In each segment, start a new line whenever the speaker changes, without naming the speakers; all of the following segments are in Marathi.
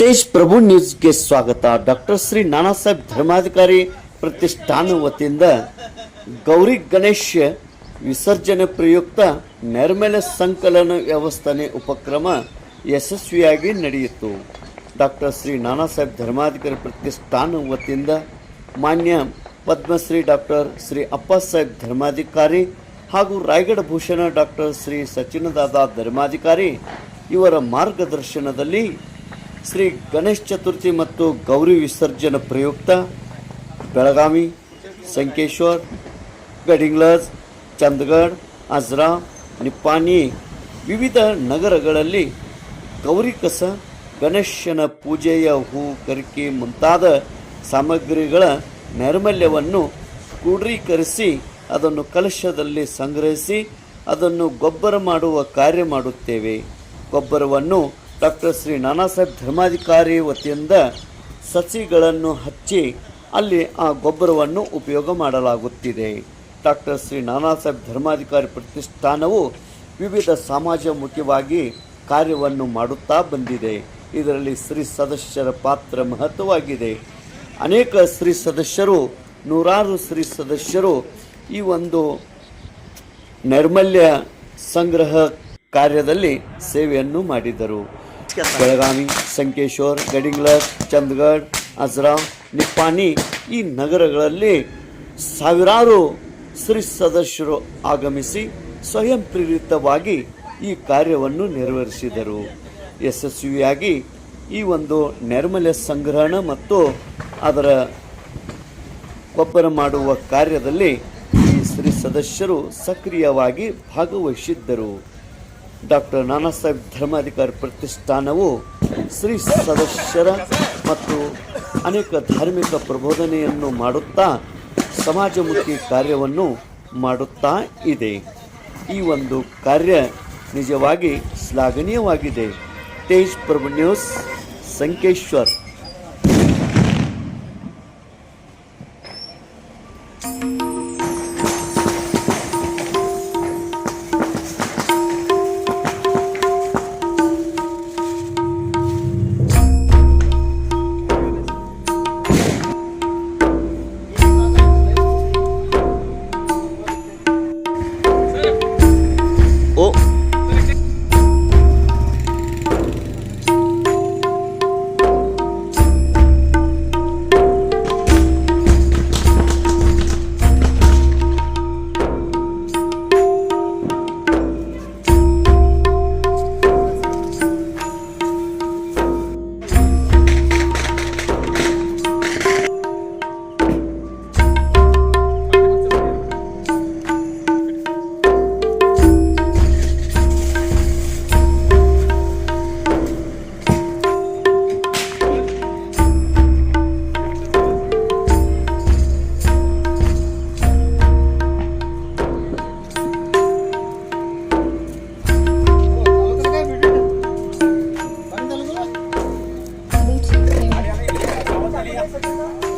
ತೇಜ್ ಪ್ರಭು ನ್ಯೂಸ್ಗೆ ಸ್ವಾಗತ. ಡಾಕ್ಟರ್ ಶ್ರೀ ನಾನಾ ಸಾಹೇಬ್ ಧರ್ಮಾಧಿಕಾರಿ ಪ್ರತಿಷ್ಠಾನ ವತಿಯಿಂದ ಗೌರಿ ಗಣೇಶ ವಿಸರ್ಜನೆ ಪ್ರಯುಕ್ತ ನೈರ್ಮಲ್ಯ ಸಂಕಲನ ವ್ಯವಸ್ಥಾನೆ ಉಪಕ್ರಮ ಯಶಸ್ವಿಯಾಗಿ ನಡೆಯಿತು. ಡಾಕ್ಟರ್ ಶ್ರೀ ನಾನಾ ಸಾಹೇಬ್ ಧರ್ಮಾಧಿಕಾರಿ ಪ್ರತಿಷ್ಠಾನ ವತಿಯಿಂದ ಮಾನ್ಯ ಪದ್ಮಶ್ರೀ ಡಾಕ್ಟರ್ ಶ್ರೀ ಅಪ್ಪ ಸಾಹೇಬ್ ಧರ್ಮಾಧಿಕಾರಿ ಹಾಗೂ ರಾಯಗಢ ಭೂಷಣ ಡಾಕ್ಟರ್ ಶ್ರೀ ಸಚಿನದಾದ ಧರ್ಮಾಧಿಕಾರಿ ಇವರ ಮಾರ್ಗದರ್ಶನದಲ್ಲಿ ಶ್ರೀ ಗಣೇಶ್ ಚತುರ್ಥಿ ಮತ್ತು ಗೌರಿ ವಿಸರ್ಜನೆ ಪ್ರಯುಕ್ತ ಬೆಳಗಾವಿ, ಸಂಕೇಶ್ವರ್ ಗಡಿಂಗ್ಲಸ್ ಚಂದಗಢ ಅಜ್ರಾ ನಿಪ್ಪಾನಿ ವಿವಿಧ ನಗರಗಳಲ್ಲಿ ಗೌರಿ ಕಸ, ಗಣೇಶನ ಪೂಜೆಯ ಹೂ ಕರಿಕೆ ಮುಂತಾದ ಸಾಮಗ್ರಿಗಳ ನೈರ್ಮಲ್ಯವನ್ನು ಕ್ರೋಢೀಕರಿಸಿ ಅದನ್ನು ಕಲಶದಲ್ಲಿ ಸಂಗ್ರಹಿಸಿ ಅದನ್ನು ಗೊಬ್ಬರ ಮಾಡುವ ಕಾರ್ಯ ಮಾಡುತ್ತೇವೆ. ಗೊಬ್ಬರವನ್ನು ಡಾಕ್ಟರ್ ಶ್ರೀ ನಾನಾ ಸಾಹೇಬ್ ಧರ್ಮಾಧಿಕಾರಿ ವತಿಯಿಂದ ಸಸಿಗಳನ್ನು ಹಚ್ಚಿ ಅಲ್ಲಿ ಆ ಗೊಬ್ಬರವನ್ನು ಉಪಯೋಗ ಮಾಡಲಾಗುತ್ತಿದೆ. ಡಾಕ್ಟರ್ ಶ್ರೀ ನಾನಾ ಸಾಹೇಬ್ ಧರ್ಮಾಧಿಕಾರಿ ಪ್ರತಿಷ್ಠಾನವು ವಿವಿಧ ಸಮಾಜಮುಖಿಯಾಗಿ ಕಾರ್ಯವನ್ನು ಮಾಡುತ್ತಾ ಬಂದಿದೆ. ಇದರಲ್ಲಿ ಶ್ರೀ ಸದಸ್ಯರ ಪಾತ್ರ ಮಹತ್ವವಾಗಿದೆ. ಅನೇಕ ಶ್ರೀ ಸದಸ್ಯರು, ನೂರಾರು ಶ್ರೀ ಸದಸ್ಯರು ಈ ಒಂದು ನೈರ್ಮಲ್ಯ ಸಂಗ್ರಹ ಕಾರ್ಯದಲ್ಲಿ ಸೇವೆಯನ್ನು ಮಾಡಿದರು. ಬೆಳಗಾವಿ, ಸಂಕೇಶ್ವರ್ ಗಡಿಂಗ್ಲರ್ ಚಂದಗಢ್ ಅಜ್ರಾಮ್ ನಿಪ್ಪಾನಿ ಈ ನಗರಗಳಲ್ಲಿ ಸಾವಿರಾರು ಶ್ರೀ ಸದಸ್ಯರು ಆಗಮಿಸಿ ಸ್ವಯಂ ಪ್ರೇರಿತವಾಗಿ ಈ ಕಾರ್ಯವನ್ನು ನೆರವೇರಿಸಿದರು. ಯಶಸ್ವಿಯಾಗಿ ಈ ಒಂದು ನೈರ್ಮಲ್ಯ ಸಂಗ್ರಹಣ ಮತ್ತು ಅದರ ಗೊಬ್ಬರ ಮಾಡುವ ಕಾರ್ಯದಲ್ಲಿ ಈ ಸ್ತ್ರೀ ಸದಸ್ಯರು ಸಕ್ರಿಯವಾಗಿ ಭಾಗವಹಿಸಿದ್ದರು. ಡಾಕ್ಟರ್ ನಾನಾ ಸಾಹೇಬ್ ಧರ್ಮಾಧಿಕಾರಿ ಪ್ರತಿಷ್ಠಾನವು ಶ್ರೀ ಸದಸ್ಯರ ಮತ್ತು ಅನೇಕ ಧಾರ್ಮಿಕ ಪ್ರಬೋಧನೆಯನ್ನು ಮಾಡುತ್ತಾ ಸಮಾಜಮುಖಿ ಕಾರ್ಯವನ್ನು ಮಾಡುತ್ತಾ ಇದೆ. ಈ ಒಂದು ಕಾರ್ಯ ನಿಜವಾಗಿ ಶ್ಲಾಘನೀಯವಾಗಿದೆ. Tej Prabhu news, Sankeshwar. Thank you.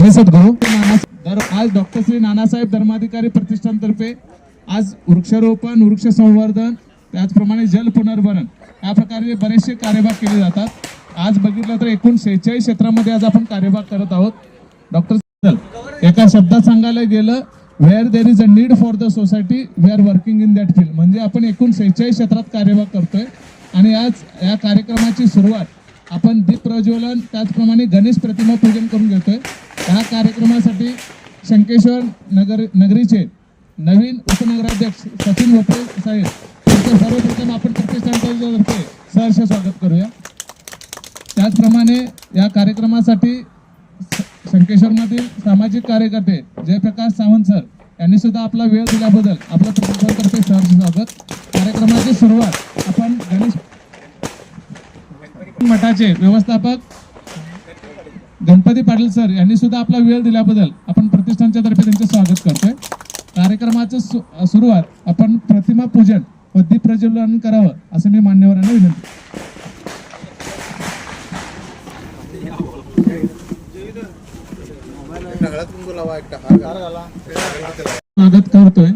जय सद्गुरु. नाना- दर- आज डॉक्टर श्री नानासाहेब धर्माधिकारी प्रतिष्ठानतर्फे आज वृक्षारोपण वृक्ष संवर्धन त्याचप्रमाणे जल पुनर्भरण या प्रकारे बरेचसे कार्यभाग केले जातात. आज बघितलं तर एकूण शेहेचाळीस क्षेत्रामध्ये आज आपण कार्यभाग करत आहोत. डॉक्टर एका शब्दात सांगायला गेलं where there is a need for the society we are working in that field म्हणजे आपण एकूण सेहेचाळीस क्षेत्रात कार्यभाग करतोय. आणि आज या कार्यक्रमाची सुरुवात आपण दीप प्रज्वलन त्याचप्रमाणे गणेश प्रतिमा पूजन करून घेतोय. या कार्यक्रमासाठी शंकेश्वर नगर नगरीचे नवीन उपनगराध्यक्ष सचिन भोपळे साहेब यांचं सर्वप्रथम आपण प्रतिष्ठानतर्फे सहर्ष स्वागत करूया. त्याचप्रमाणे या कार्यक्रमासाठी शंकेश्वरमधील सामाजिक कार्यकर्ते जयप्रकाश सावंत सर यांनी सुद्धा आपला वेळ दिल्याबद्दल आपलं प्रतिष्ठानतर्फे सहर्ष स्वागत. कार्यक्रमाची सुरुवात आपण गणेश मठाचे व्यवस्थापक गणपती पाटील सर यांनी सुद्धा आपला वेळ दिल्याबद्दल आपण प्रतिष्ठानच्या तर्फे त्यांचे स्वागत करतोय. कार्यक्रमाचं सुरुवात आपण प्रतिमा पूजन व दीप प्रज्वलन करावं असं मी मान्यवरांना विनंती स्वागत करतोय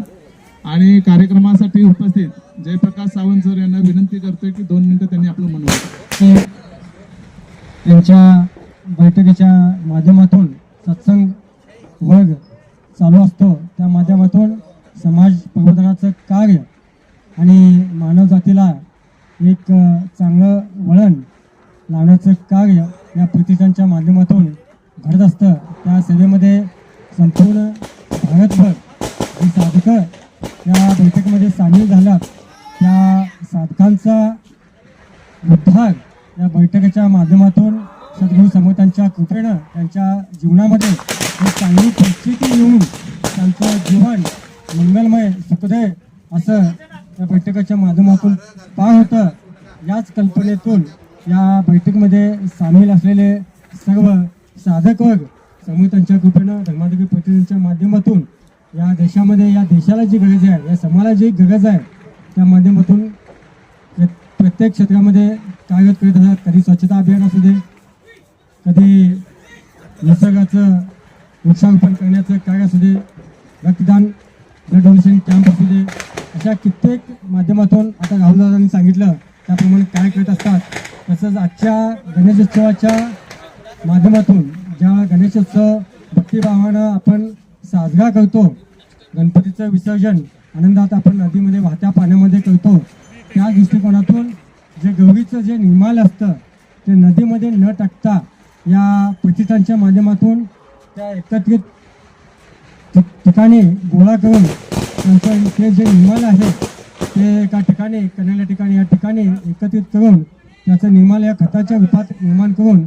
आणि कार्यक्रमासाठी उपस्थित जयप्रकाश सावंत सर यांना विनंती करतोय की दोन मिनिटं त्यांनी आपलं म्हणून
त्यांच्या बैठकीच्या माध्यमातून सत्संग वर्ग चालू असतो. त्या माध्यमातून समाज प्रबोधनाचं कार्य आणि मानवजातीला एक चांगलं वळण लावण्याचं कार्य या प्रतिष्ठानच्या माध्यमातून घडत असतं. त्या सेवेमध्ये संपूर्ण भारतभर जे साधकं या बैठकीमध्ये सामील झाल्यात त्या साधकांचा उद्धार या बैठकीच्या माध्यमातून सद्गुरू समर्थांच्या कृपेनं त्यांच्या जीवनामध्ये एक चांगली परिस्थिती येऊन त्यांचं जीवन मंगलमय सुखदय असं या बैठकीच्या माध्यमातून पार होतं. याच कल्पनेतून या बैठकीमध्ये सामील असलेले सर्व साधक वर्ग समर्थांच्या कृपेनं धर्माधिकारी प्रतिनिधींच्या माध्यमातून या देशामध्ये या देशाला जी गरज आहे या समाजाला जी गरज आहे त्या माध्यमातून प्र- प्रत्येक क्षेत्रामध्ये कागद करत असतात कधी स्वच्छता अभियान असू दे कधी निसर्गाचं वृक्षारोपण करण्याचं कार्य असू दे रक्तदान ब्लड डोनेशन कॅम्प असू दे अशा कित्येक माध्यमातून आता राहुल दादांनी सांगितलं त्याप्रमाणे कार्य करत असतात. तसंच आजच्या गणेशोत्सवाच्या माध्यमातून ज्या गणेशोत्सव भक्तिभावानं आपण साजरा करतो गणपतीचं विसर्जन आनंदात आपण नदीमध्ये वाहत्या पाण्यामध्ये करतो त्या दृष्टिकोनातून जे जे निर्माल असतं ते नदीमध्ये न टाकता या पतितांच्या माध्यमातून त्या एकत्रित ठिकाणी गोळा करून त्यांचं ते जे निर्माल आहे ते एका ठिकाणी कण्याच्या ठिकाणी या ठिकाणी एकत्रित करून त्याचं निर्माल या खताच्या रूपात निर्माण करून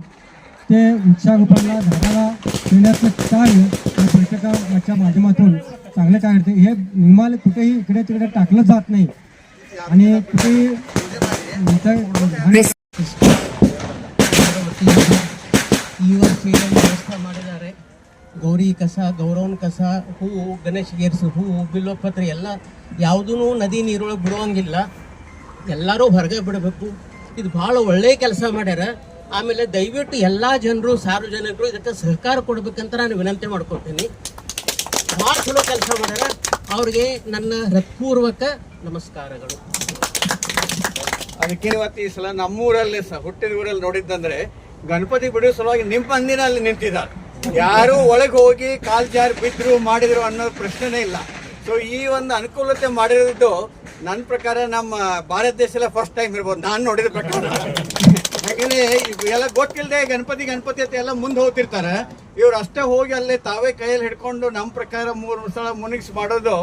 ते वृक्षारोपणाला झाडाला देण्याचं कार्य या पर्यटकाच्या माध्यमातून चांगलं कार्य हे निर्माल कुठेही इकडे तिकडे टाकलं जात नाही. आणि कुठेही
ಈ ವರ್ಷ ವ್ಯವಸ್ಥೆ ಮಾಡಿದ್ದಾರೆ. ಗೌರಿ ಕಸ, ಗೌರವನ ಕಸ ಹೂವು ಗಣೇಶ್ ಗೇರ್ಸು ಹೂವು ಬಿಲ್ಲೋಪತ್ರೆ, ಎಲ್ಲ ಯಾವುದೂ ನದಿ ನೀರೊಳಗೆ ಬಿಡುವಂಗಿಲ್ಲ ಎಲ್ಲರೂ ಹೊರಗೆ ಬಿಡಬೇಕು. ಇದು ಭಾಳ ಒಳ್ಳೆಯ ಕೆಲಸ ಮಾಡ್ಯಾರ. ಆಮೇಲೆ ದಯವಿಟ್ಟು ಎಲ್ಲ ಜನರು, ಸಾರ್ವಜನಿಕರು ಇದಕ್ಕೆ ಸಹಕಾರ ಕೊಡ್ಬೇಕಂತ ನಾನು ವಿನಂತಿ ಮಾಡ್ಕೊತೀನಿ ಭಾಳ ಚಲೋ ಕೆಲಸ ಮಾಡ್ಯಾರ. ಅವ್ರಿಗೆ ನನ್ನ ಹೃತ್ಪೂರ್ವಕ ನಮಸ್ಕಾರಗಳು.
ಅದಕ್ಕೆ ಇವತ್ತು ಈ ಸಲ ನಮ್ಮೂರಲ್ಲಿ ಸಹ, ಹುಟ್ಟಿದ ಊರಲ್ಲಿ ನೋಡಿದ್ದಂದ್ರೆ ಗಣಪತಿ ಬಿಡುವ ಸಲುವಾಗಿ ಮಂದಿನ ಅಲ್ಲಿ ನಿಂತಿದ್ದಾರೆ. ಯಾರು ಒಳಗೆ ಹೋಗಿ ಕಾಲ್ ಜಾರಿ ಬಿದ್ರು ಮಾಡಿದ್ರು ಅನ್ನೋ ಪ್ರಶ್ನೆನೇ ಇಲ್ಲ. ಸೊ ಈ ಒಂದು ಅನುಕೂಲತೆ ಮಾಡಿರೋದು ನನ್ನ ಪ್ರಕಾರ ನಮ್ಮ ಭಾರತ ದೇಶದಲ್ಲೇ ಫಸ್ಟ್ ಟೈಮ್ ಇರ್ಬೋದು. ನಾನು ನೋಡಿದ ಪ್ರಕಾರ. ಯಾಕಂದ್ರೆ ಎಲ್ಲ ಗೊತ್ತಿಲ್ಲದೆ ಗಣಪತಿ ಗಣಪತಿ ಅಂತ ಎಲ್ಲ ಮುಂದೆ ಹೋಗ್ತಿರ್ತಾರೆ. ಇವ್ರು ಅಷ್ಟೇ ಹೋಗಿ ಅಲ್ಲಿ ತಾವೇ ಕೈಯಲ್ಲಿ ಹಿಡ್ಕೊಂಡು ನಮ್ಮ ಪ್ರಕಾರ ಮೂರು ಸಲ ಮುನಿಗ್ಸ್ ಮಾಡೋದು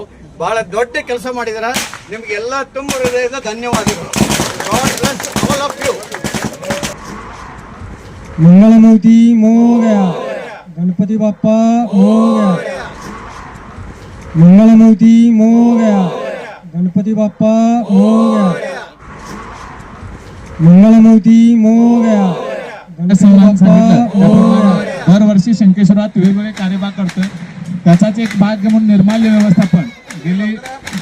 ಬಹಳ ದೊಡ್ಡ ಕೆಲಸ ಮಾಡಿದಾರ. ನಿಮ್ಗೆಲ್ಲ ತುಂಬ ಹೃದಯದ ಧನ್ಯವಾದಗಳು.
मंगलमूर्ती मोगया गणपती बाप्पा मोगया मंगलमूर्ती मोगया गणपती बाप्पा मोगया मंगलमूर्ती मोगया गणपती बाप्पा
दरवर्षी शंकेश्वरात वेगवेगळे कार्यभाग करतोय. त्याचाच एक भाग म्हणून निर्माल्य व्यवस्थापन. गेली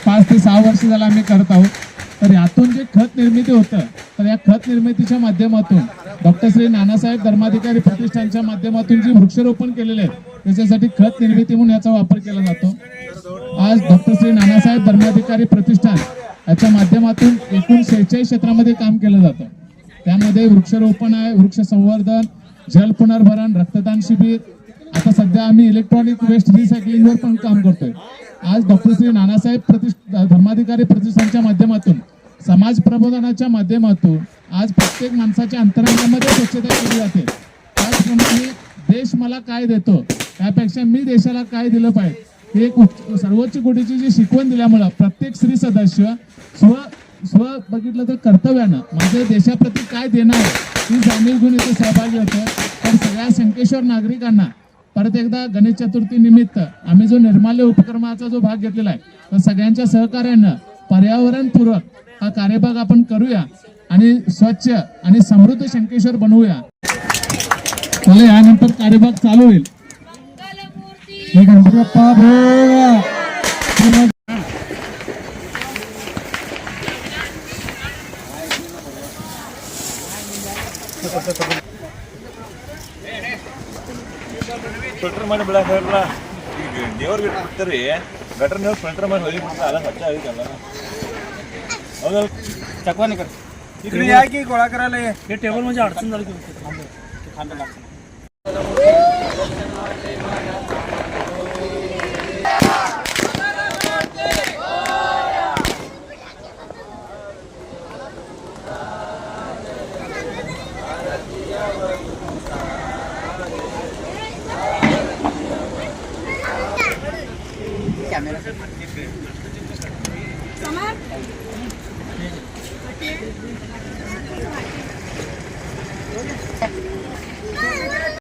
पाच ते सहा वर्ष झालं आम्ही करत आहोत. खत होतं. तर या खत निर्मितीच्या माध्यमातून डॉक्टर श्री नानासाहेब धर्माधिकारी प्रतिष्ठानच्या माध्यमातून जे वृक्षारोपण केलेले आहे त्याच्यासाठी खत निर्मिती म्हणून याचा वापर केला जातो. आज डॉक्टर श्री नानासाहेब धर्माधिकारी प्रतिष्ठान याच्या माध्यमातून एकूण शेहेचाळीस क्षेत्रामध्ये काम केलं जातं. त्यामध्ये वृक्षारोपण आहे वृक्ष संवर्धन जल पुनर्भरण रक्तदान शिबिर. आता सध्या आम्ही इलेक्ट्रॉनिक वेस्ट रिसायकलिंगवर पण काम करतोय. आज डॉक्टर श्री नानासाहेब प्रतिष्ठ धर्माधिकारी प्रतिष्ठानच्या माध्यमातून समाज प्रबोधनाच्या माध्यमातून आज प्रत्येक माणसाच्या अंतरंगामध्ये स्वच्छता केली जाते. त्याचप्रमाणे देश मला काय देतो त्यापेक्षा मी देशाला काय दिलं पाहिजे हे एक सर्वोच्च कोटीची जी शिकवण दिल्यामुळं प्रत्येक स्त्री सदस्य स्व स्व बघितलं तर कर्तव्यानं माझ्या देशाप्रती काय देणार आहे ही जाणीव घेऊन इथे सहभागी होतो. तर सगळ्या संकेश्वर नागरिकांना परत एकदा गणेश चतुर्थी निमित्त आम्ही जो निर्माल्य उपक्रमाचा जो भाग घेतलेला आहे तर सगळ्यांच्या सहकार्यानं पर्यावरणपूरक हा कार्यभाग आपण करूया आणि स्वच्छ आणि समृद्ध शंकेश्वर बनवूया चला यानंतर कार्यभाग चालू होईल
हे गणपती बाप्पा भोगा श्रीमंत
ಫಿಲ್ಟರ್ ಮಾಡಿ ಬಿಡಕ್ಕೆ ಹೇಳ್ರ ಈಗ ದೇವ್ರಿಗೆ ಬಿಡ್ತಾರೆ ಗಟ್ರ ನೀವು ಫಿಲ್ಟರ್ ಮಾಡಿ ಹೊಲಿ ಬಿಡ್ತಾ ಅಲ್ಲ ಸ್ವಚ್ಛ चकवा
नाही कर इकडे या की गोळा करायला
हे टेबल म्हणजे अडचण झाली तुमची लागतं